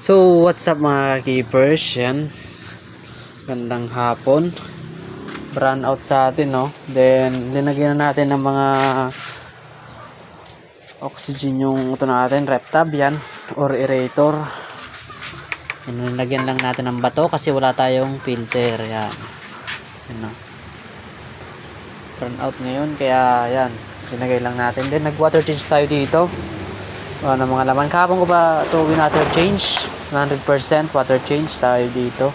So, what's up mga keepers? Yan. Gandang hapon. Brand out sa atin, no? Then, linagyan na natin ng mga oxygen yung ito natin, rep tab yan, or aerator. Yan, linagyan lang natin ng bato kasi wala tayong filter. Yan. Yan, no? Brand out ngayon, kaya yan. Linagay lang natin. Then, nag-water change tayo dito. Wala na mga laman. Kahapon ko ba ito water change? 100% water change tayo dito.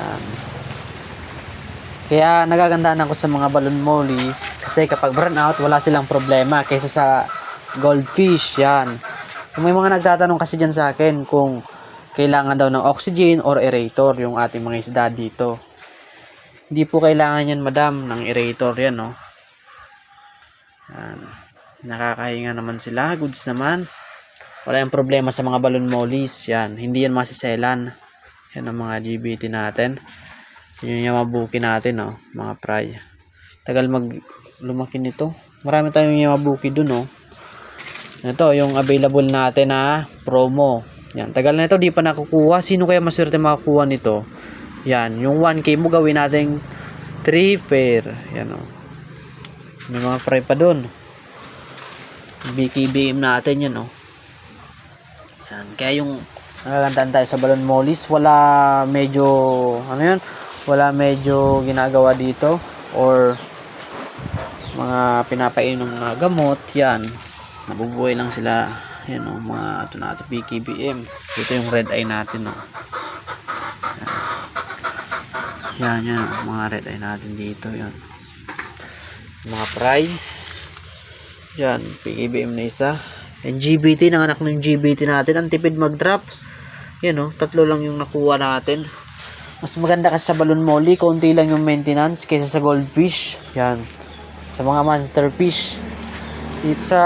Um, kaya nagagandaan ako sa mga balloon molly kasi kapag burn out wala silang problema kaysa sa goldfish yan. Kung may mga nagtatanong kasi dyan sa akin kung kailangan daw ng oxygen or aerator yung ating mga isda dito. Hindi po kailangan yan madam ng aerator yan no. Yan. Nakakahinga naman sila. Goods naman. Wala yung problema sa mga balloon mollies. Yan. Hindi yan masiselan. Yan ang mga GBT natin. Yun yung yamabuki natin, oh. Mga fry. Tagal mag lumaki nito. Marami tayong yamabuki dun, oh. Ito, yung available natin na promo. Yan. Tagal na ito, di pa nakukuha. Sino kaya maswerte makakuha nito? Yan. Yung 1K mo gawin natin 3 pair. Yan, oh. May mga fry pa dun. BKBM natin yan, oh. Yan. Kaya yung nagagandaan tayo sa balon mollies, wala medyo, ano yun, wala medyo ginagawa dito or mga pinapainom na gamot, yan. Nabubuhay lang sila, yan, oh, mga ito natin, BKBM. Ito yung red eye natin, oh. Yan, yan, oh, mga red eye natin dito, yan. Mga fry. Yan, PKBM na isa. And GBT, nanganak ng GBT natin. Ang tipid mag-drop. Yan o, tatlo lang yung nakuha natin. Mas maganda kasi sa balloon molly, konti lang yung maintenance kaysa sa goldfish. Yan. Sa mga monster fish. Dito sa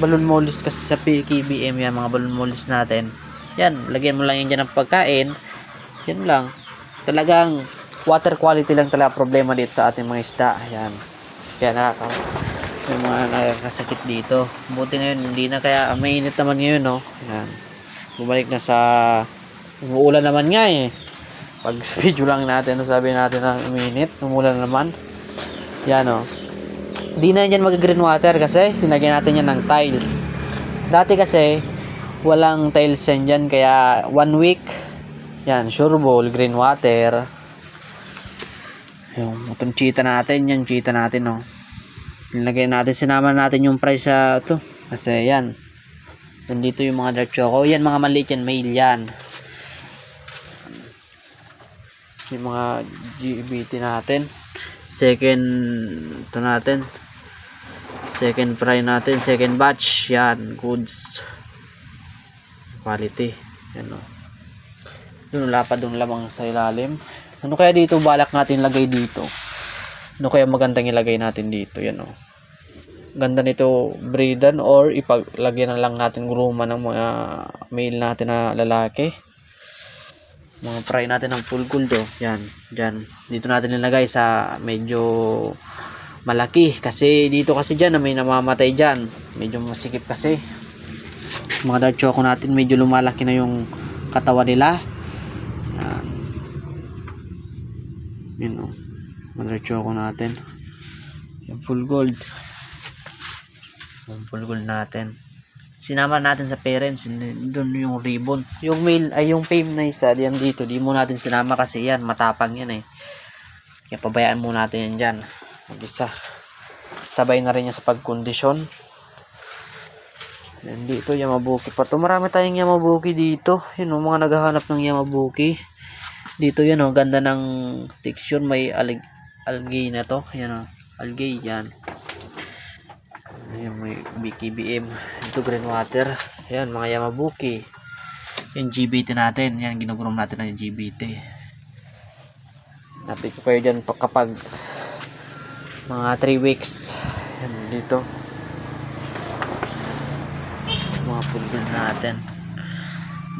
balloon mollies kasi sa PKBM yan, mga balloon mollies natin. Yan, lagyan mo lang yan dyan ng pagkain. Yan lang. Talagang water quality lang talaga problema dito sa ating mga isda. Yan. Kaya nakaka may mga nakakasakit dito. Buti ngayon, hindi na kaya mainit naman ngayon, no? Yan. Bumalik na sa umuulan naman nga eh. Pag video lang natin, sabi natin na uminit, umuulan naman. Yan, no? Hindi na yan mag-green water kasi linagyan natin yan ng tiles. Dati kasi, walang tiles yan dyan, kaya one week, yan, sure bowl, green water. Yung itong cheetah natin, yan, cheetah natin, no? Nilagay natin, sinama natin yung price sa to. Kasi yan. Nandito yung mga dark choco. Yan, mga maliit yan, male yan. Yung mga GBT natin. Second, ito natin. Second fry natin. Second batch. Yan, goods. Quality. Yan o. Doon lapad yung lamang sa ilalim. Ano kaya dito balak natin lagay dito? Ano kaya magandang ilagay natin dito? Yan o. Ganda nito breedan or ipaglagyan na lang natin gruma ng mga male natin na lalaki. Mga fry natin ng full gold o. Yan. Dyan. Dito natin nilagay sa medyo malaki. Kasi dito kasi dyan may namamatay dyan. Medyo masikip kasi. Mga dark choco natin medyo lumalaki na yung katawan nila. Yan. Yan o. Mga choco natin. Yung full gold. Yung full gold natin. Sinama natin sa parents. Doon yung ribbon. Yung male, ay yung fame na isa. Yan dito. Di mo natin sinama kasi yan. Matapang yan eh. Kaya pabayaan mo natin yan dyan. Mag-isa. Sabay na rin yan sa pagkondisyon. Yan dito, Yamabuki pa to. Marami tayong Yamabuki dito. Yun o, mga naghahanap ng Yamabuki. Dito yan o, ganda ng texture. May alig algae na to. Yan o, algae yan. Ayan, may BKBM. Ito green water. Yan, mga Yamabuki. Yung GBT natin. Yan, ginugurom natin ng GBT. Napit ko kayo dyan pa- kapag mga 3 weeks. Yan, dito. Mga football natin.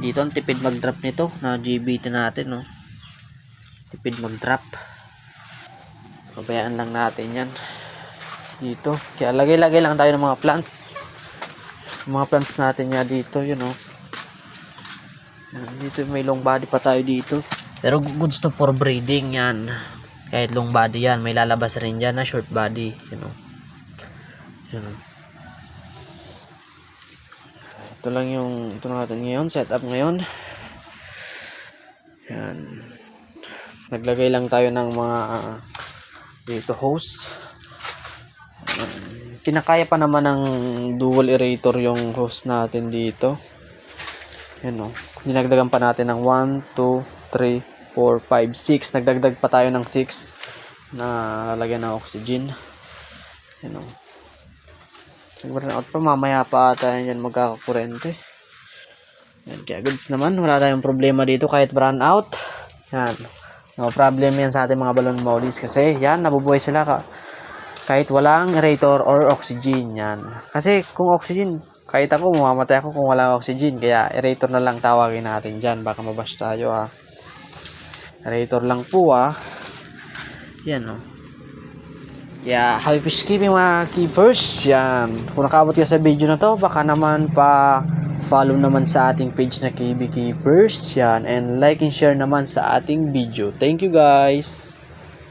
Dito ang tipid mag-drop nito na GBT natin, no. Tipid mag-drop. Pabayaan lang natin yan. Dito. Kaya lagay-lagay lang tayo ng mga plants. Mga plants natin nga dito, oh. Yan, dito may long body pa tayo dito. Pero goods to for breeding yan. Kahit long body yan, may lalabas rin dyan na short body. You know. Yan. Ito lang yung ito natin ngayon, setup ngayon. Yan. Naglagay lang tayo ng mga ah, dito hose. Yan. Kinakaya pa naman ng dual aerator yung hose natin dito. Yan o. Dinagdagan pa natin ng 1, 2, 3, 4, 5, 6. Nagdagdag pa tayo ng 6 na lalagyan ng oxygen. Yan o. Nag-burn out pa. Mamaya pa ata yan magkakakurente. Yan. Kaya goods naman. Wala tayong problema dito kahit brown out. Yan. No problem yan sa ating mga balon mollies kasi yan, nabubuhay sila ka kahit walang aerator or oxygen yan. Kasi kung oxygen, kahit ako, mamamatay ako kung wala oxygen. Kaya aerator na lang tawagin natin dyan. Baka mabash tayo ah. Aerator lang po ah. Yan oh. Kaya happy fish keeping mga keepers. Yan. Kung nakabot ka sa video na to, baka naman pa follow naman sa ating page na KB Keepers. Yan. And like and share naman sa ating video. Thank you guys.